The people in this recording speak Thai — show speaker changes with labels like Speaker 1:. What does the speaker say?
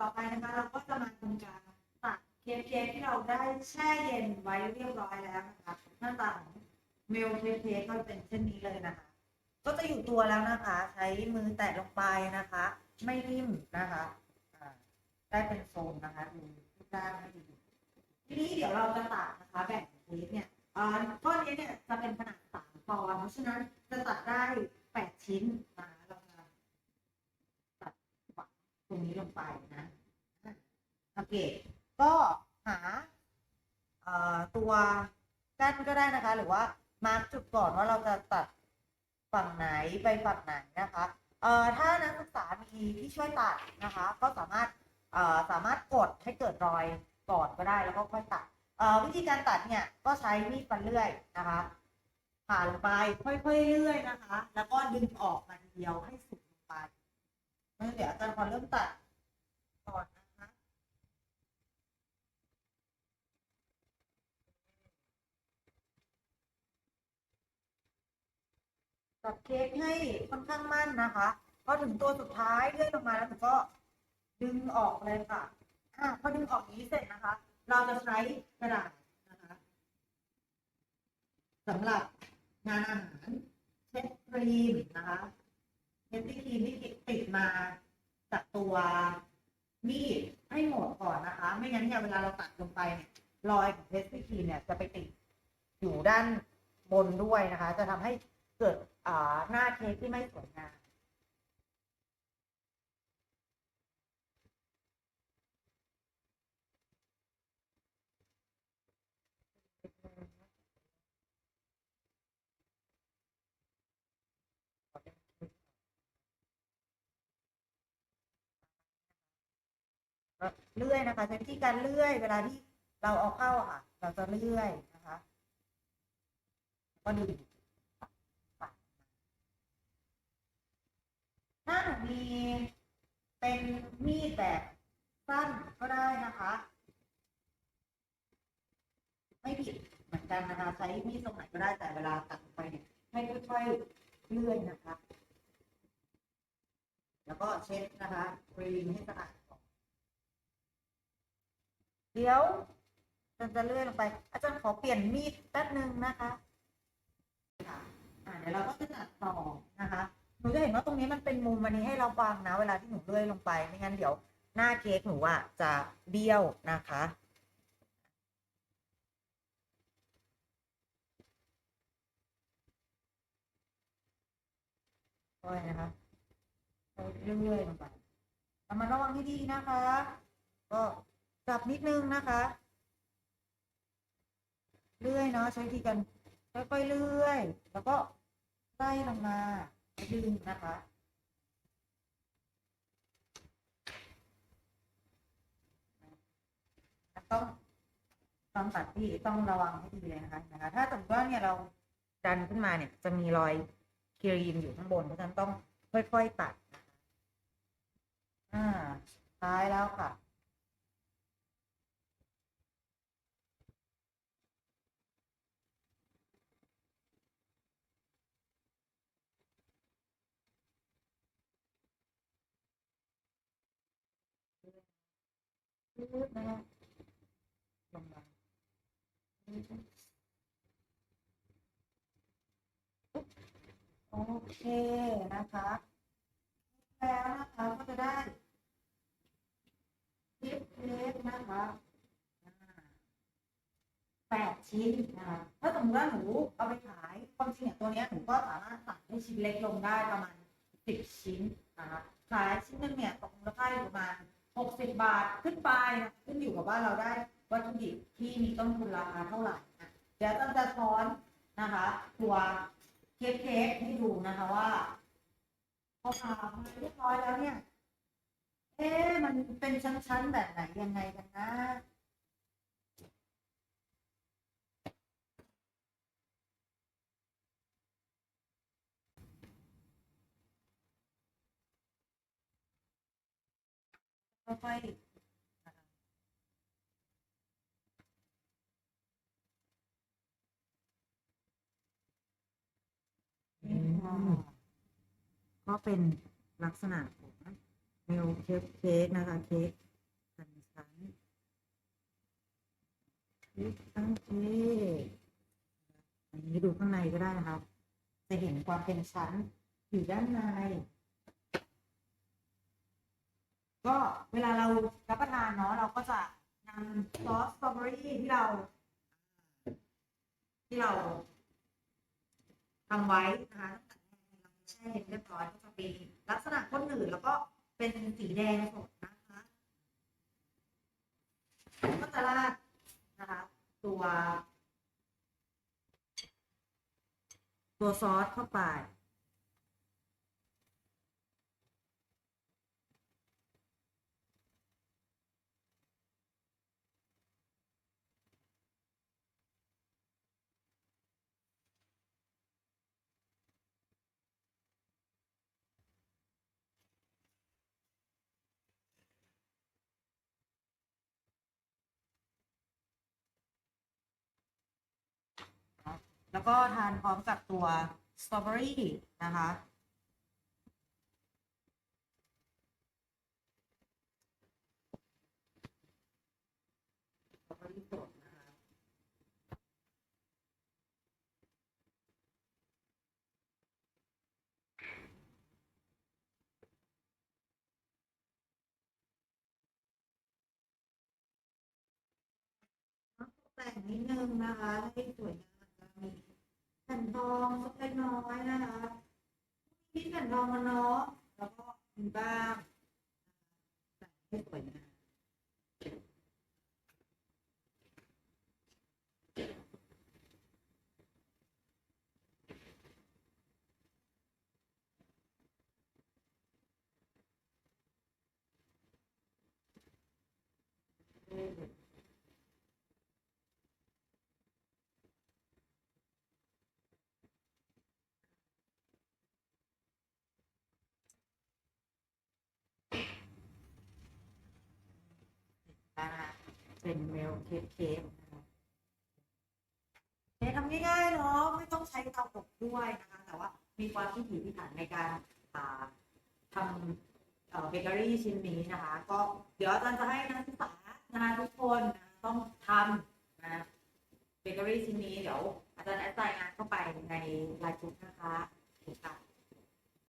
Speaker 1: ต่อไปนะคะเราก็จะมาทำการตัดเค้กเค้กที่เราได้แช่เย็นไว้เรียบร้อยแล้วนะคะหน้าตาของเมลเค้กเค้กก็เป็นเช่นนี้เลยนะคะ ก็จะอยู่ตัวแล้วนะคะ ใช้มือแตะลงไปนะคะ ไม่นิ่มนะคะได้เป็นทรงนะคะดูด้านให้ดีทีนี้เดี๋ยวเราจะตัดนะคะแบ่งเค้กเนี่ยอ่าก้อนนี้เนี่ยจะเป็นขนาดสามปอนด์เพราะฉะนั้นจะตัดได้แปดชิ้นนะคะเราจะตัดฝังต รงนี้ลงไปนะโอเค ก็หาตัวกั้นก็ได้นะคะ หรือว่ามาร์กจุดก่อนว่าเราจะตัดฝั่งไหนไปฝั่งไหนนะคะเอ่อถ้านักศึกษามีที่ช่วยตัดนะคะ ก็สามารถเอ่อสามารถกดให้เกิดรอยก่อนก็ได้แล้วก็ค่อยตัดเอ่อวิธีการตัดเนี่ยก็ใช้มีดฟันเลื่อยนะคะผ่าลงไปค่อยๆเลื่อยนะคะ แล้วก็ดึงออกมาทีเดียวให้สุด งั้นเดี๋ยวอาจารย์ขอเริ่มตัดก่อนนะคะตัดเค้กให้ค่อนข้างมั่นนะคะ พอถึงตัวสุดท้ายเลื่อนลงมาแล้วก็ดึงออกเลยค่ะอ่าพอดึงออกนี้เสร็จนะคะ เราจะใช้กระดาษนะคะสำหรับงานอาหารเช็ดครีมนะคะ เช็ดที่ครีมที่ติดมาจากตัวมีดให้หมดก่อนนะคะ ไม่งั้นเนี่ยเวลาเราตัดลงไปเนี่ยรอยของเพสตี้ครีมเนี่ยจะไปติดอยู่ด้านบนด้วยนะคะ จะทำให้เกิดหน้าเค้กที่ไม่สวยงาม เลื่อยนะคะใช้วิธีการเลื่อย เวลาที่เราเอาเข้าค่ะ เราจะเลื่อยนะคะก็ดึงถ้ามีเป็นมีดแบบสั้นก็ได้นะคะ ไม่ผิดเหมือนกันนะคะ ใช้มีดตรงไหนก็ได้แต่เวลาตัดไปเนี่ยให้ค่อยๆเลื่อยนะคะ แล้วก็เช็ดนะคะครีมให้สะอาด เดี๋ยวอาจารย์จะเลื่อยลงไป อาจารย์ขอเปลี่ยนมีดแป๊บนึงนะคะค่ะอ่าเดี๋ยวเราก็จะตัดต่อนะคะหนูจะเห็นว่าตรงนี้มันเป็นมุมวันนี้ให้เราฟังนะ เวลาที่หนูเลื่อยลงไปไม่งั้นเดี๋ยวหน้าเค้กหนูอะจะเบี้ยวนะคะค่อยนะคะเลื่อยๆลงไประมัดระวังให้ดีนะคะ ก็ จับนิดนึงนะคะ เลื่อยเนาะใช้วิธีกันค่อยๆเลื่อย แล้วก็ไล่ลงมาดึงนะคะต้องตอนตัดที่ต้องระวังให้ดีเลยนะคะนะคะ ถ้าสมมติว่าเนี่ยเราดันขึ้นมาเนี่ย จะมีรอยครีมอยู่ข้างบนเพราะฉะนั้นต้องค่อยๆตัดอ่าท้ายแล้วค่ะ ลงมาโอเคนะคะแล้วนะคะก็จะได้คลิปเล็กนะคะแปดชิ้นนะคะถ้าสมมติว่าหนูเอาไปขายความจริงเนี่ยตัวเนี้ยหนูก็สามารถตัดให้ชิ้นเล็กลงได้ประมาณสิบชิ้นนะคะขายชิ้นหนึงเนี่ยตกมูลค่าอยู่ประมาณ หกสิบบาทขึ้นไปนะขึ้นอยู่กับว่าเราได้วัตถุดิบที่มีต้นทุนราคาเท่าไหร่นะเดี๋ยวจะจะช้อนนะคะตัวเค้กเค้กให้ดูนะคะว่าพอผ่ามาเรียบร้อยแล้วเนี่ย เอ๊ะมันเป็นชั้นๆแบบไหนยังไงกันนะ ค่อยก็เป็นลักษณะของเมลเค้กเค้กนะคะเค้กพันชั้นเค้กตั้งเค้กอันนี้ดูข้างในก็ได้นะครับ จะเห็นความเป็นชั้นอยู่ด้านใน ก็เวลาเรารับประทานเนาะเราก็จะนำซอสสตรอเบอรี่ที่เรา ที่เราทำไว้นะคะตั้งแต่แรกเราแช่เย็นเรียบร้อยก็จะเป็นลักษณะข้นหนืดแล้วก็เป็นสีแดงสดนะคะก็จะราดนะคะ ตัว ตัวซอสเข้าไป แล้วก็ทานพร้อมกับตัวสตรอเบอรี่นะคะตกแต่งนิดนึงนะคะ ให้สวยงาม แผ่นทองสักเล็กน้อยนะคะมีแผ่นทองมาเนาะแล้วก็มีบ้างแต่งให้สวยงาม นะคะ เป็นเมลเค้กเค้กนะคะเค้กทำง่ายๆเนาะไม่ต้องใช้เตาอบด้วยนะคะแต่ว่ามีความพิถีพิถันในการาทำเบเกอรี่ชิ้นนี้นะคะ ก็เดี๋ยวอาจารย์จะให้นักศึกษานะคะทุกคนนะต้องทำนะเบเกอรี่ชิ้นนี้เดี๋ยวอาจารย์แอดไซน์งานเข้าไปในไลน์กลุ่มให้